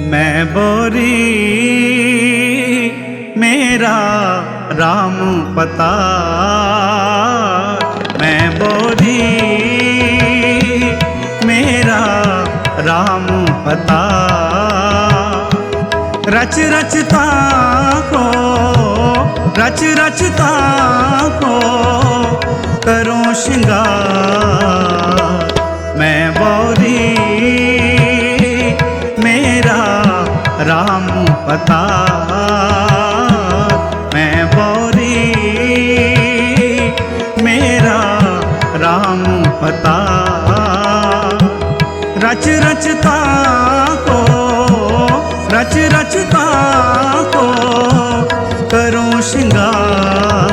मैं बोरी, मेरा राम पता। मैं बोरी, मेरा राम पता। रच रचता को रच रचता को करो श्रृंगार। राम पता। मैं बोरी, मेरा राम पता। रच रचता को रच रचता को करो श्रृंगार।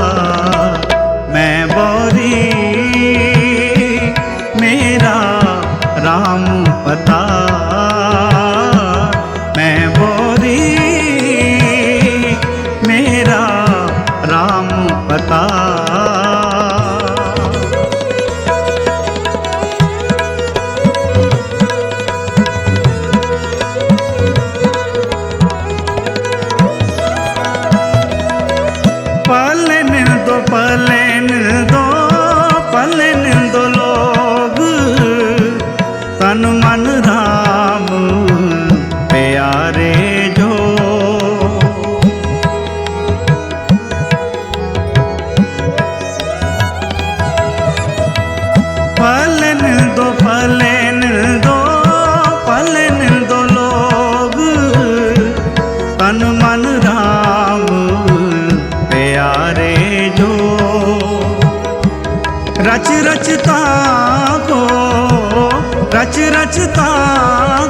रच रचता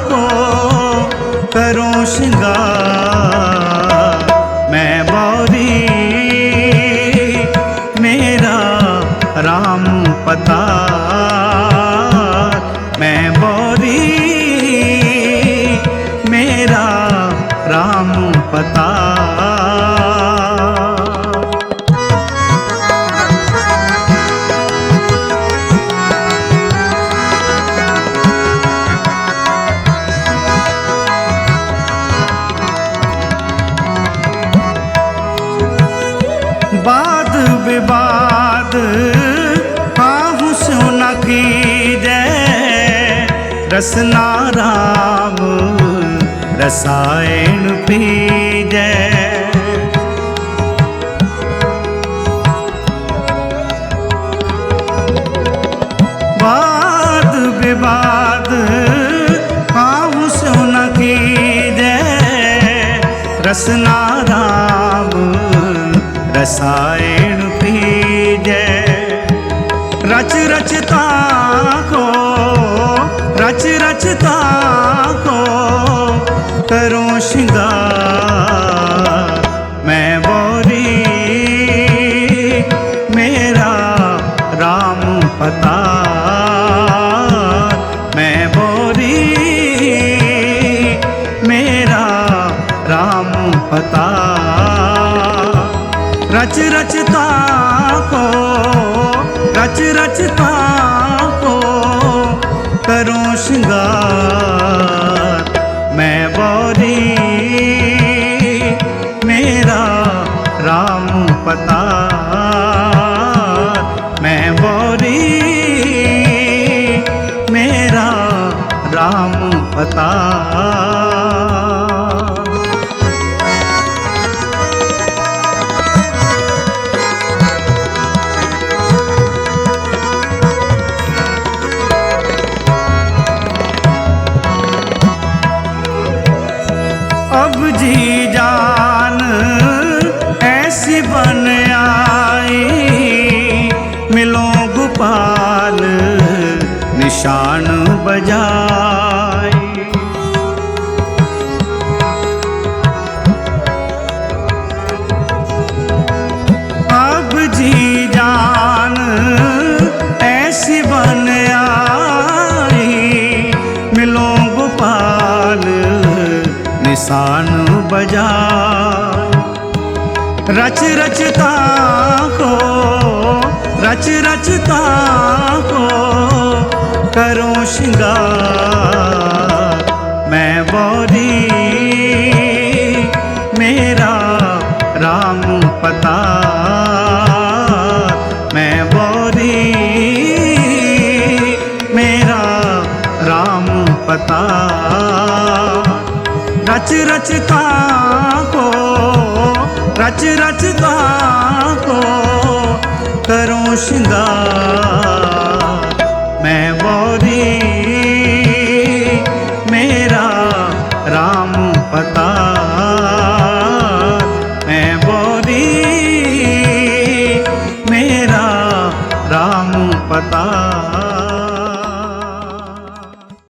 को करो श्रृंगार मैं बोरी मेरा राम पता रसना राम रसायन पीजय वाद विवाद काहू सो न कीजय रसना राम रसायन रच रचता को करो श्रृंगार मैं बोरी, मेरा राम पता मैं बोरी, मेरा राम पता रच रचता बोरी मेरा राम पता। मैं गौरी मेरा राम पता। जान ऐसी बन आई। मिलो गोपाल निशान बजाए। अब जी जान ऐसी बन बजा। रच रचता को रच रचता को करो शिंगा मैं बोरी, मेरा राम पता। मैं बोरी, मेरा राम पता। रच रचता ਰਚ ਰਚਦਾ ਕੋ ਕਰੋ ਸ਼ਿੰਗਾਰ।